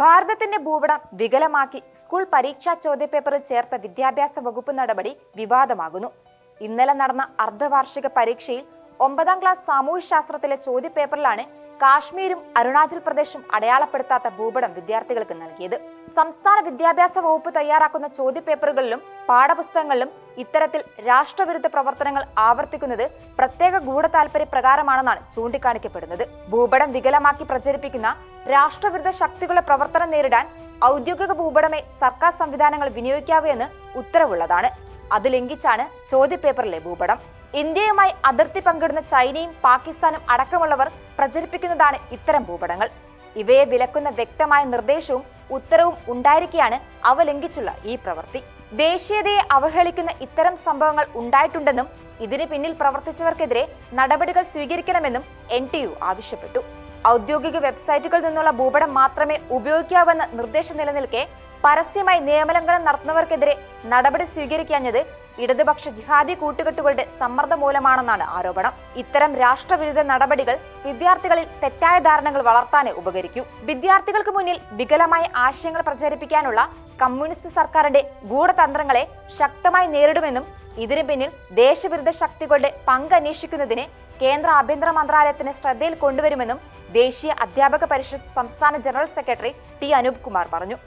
ഭാരതത്തിന്റെ ഭൂപടം വികലമാക്കി സ്കൂൾ പരീക്ഷാ ചോദ്യപേപ്പറിൽ ചേർത്ത വിദ്യാഭ്യാസ വകുപ്പ് നടപടി വിവാദമാകുന്നു. ഇന്നലെ നടന്ന അർദ്ധവാർഷിക പരീക്ഷയിൽ ഒമ്പതാം ക്ലാസ് സാമൂഹ്യശാസ്ത്രത്തിലെ ചോദ്യപേപ്പറിലാണ് കാശ്മീരും അരുണാചൽ പ്രദേശും അടയാളപ്പെടുത്താത്ത ഭൂപടം വിദ്യാർത്ഥികൾക്ക് നൽകിയത്. സംസ്ഥാന വിദ്യാഭ്യാസ വകുപ്പ് തയ്യാറാക്കുന്ന ചോദ്യപേപ്പറുകളിലും പാഠപുസ്തകങ്ങളിലും ഇത്തരത്തിൽ രാഷ്ട്രവിരുദ്ധ പ്രവർത്തനങ്ങൾ ആവർത്തിക്കുന്നത് പ്രത്യേക ഗൂഢതാൽപര്യ പ്രകാരമാണെന്നാണ് ചൂണ്ടിക്കാണിക്കപ്പെടുന്നത്. ഭൂപടം വികലമാക്കി പ്രചരിപ്പിക്കുന്ന രാഷ്ട്രവിരുദ്ധ ശക്തികളുടെ പ്രവർത്തനം നേരിടാൻ ഔദ്യോഗിക ഭൂപടമേ സർക്കാർ സംവിധാനങ്ങൾ വിനിയോഗിക്കാവൂ എന്ന് ഉത്തരവുള്ളതാണ്. അത് ലംഘിച്ചാണ് ചോദ്യപേപ്പറിലെ ഭൂപടം. ഇന്ത്യയുമായി അതിർത്തി പങ്കിടുന്ന ചൈനയും പാകിസ്ഥാനും അടക്കമുള്ളവർ പ്രചരിപ്പിക്കുന്നതാണ് ഇത്തരം ഭൂപടങ്ങൾ. ഇവയെ വിലക്കുന്ന വ്യക്തമായ നിർദ്ദേശവും ഉത്തരവും ഉണ്ടായിരിക്കെയാണ് അവ ലംഘിച്ചുള്ള ഈ പ്രവൃത്തി. ദേശീയതയെ അവഹേളിക്കുന്ന ഇത്തരം സംഭവങ്ങൾ ഉണ്ടായിട്ടുണ്ടെന്നും ഇതിന് പിന്നിൽ പ്രവർത്തിച്ചവർക്കെതിരെ നടപടികൾ സ്വീകരിക്കണമെന്നും എൻ ആവശ്യപ്പെട്ടു. ഔദ്യോഗിക വെബ്സൈറ്റുകളിൽ നിന്നുള്ള ഭൂപടം മാത്രമേ ഉപയോഗിക്കാവെന്ന നിർദ്ദേശം നിലനിൽക്കെ പരസ്യമായി നിയമലംഘനം നടത്തുന്നവർക്കെതിരെ നടപടി സ്വീകരിക്കാഞ്ഞത് ഇടതുപക്ഷ ജിഹാദി കൂട്ടുകെട്ടുകളുടെ സമ്മർദ്ദം മൂലമാണെന്നാണ് ആരോപണം. ഇത്തരം രാഷ്ട്രവിരുദ്ധ നടപടികൾ വിദ്യാർത്ഥികളിൽ തെറ്റായ ധാരണകൾ വളർത്താനേ ഉപകരിക്കൂ. വിദ്യാർത്ഥികൾക്ക് മുന്നിൽ വികലമായ ആശയങ്ങൾ പ്രചരിപ്പിക്കാനുള്ള കമ്മ്യൂണിസ്റ്റ് സർക്കാരിന്റെ ഗൂഢതന്ത്രങ്ങളെ ശക്തമായി നേരിടുമെന്നും ഇതിനു പിന്നിൽ ദേശവിരുദ്ധ ശക്തികളുടെ പങ്ക് അന്വേഷിക്കുന്നതിന് കേന്ദ്ര ആഭ്യന്തര മന്ത്രാലയത്തിന് ശ്രദ്ധയിൽ കൊണ്ടുവരുമെന്നും ദേശീയ അധ്യാപക പരിഷത്ത് സംസ്ഥാന general secretary T Anoop Kumar പറഞ്ഞു.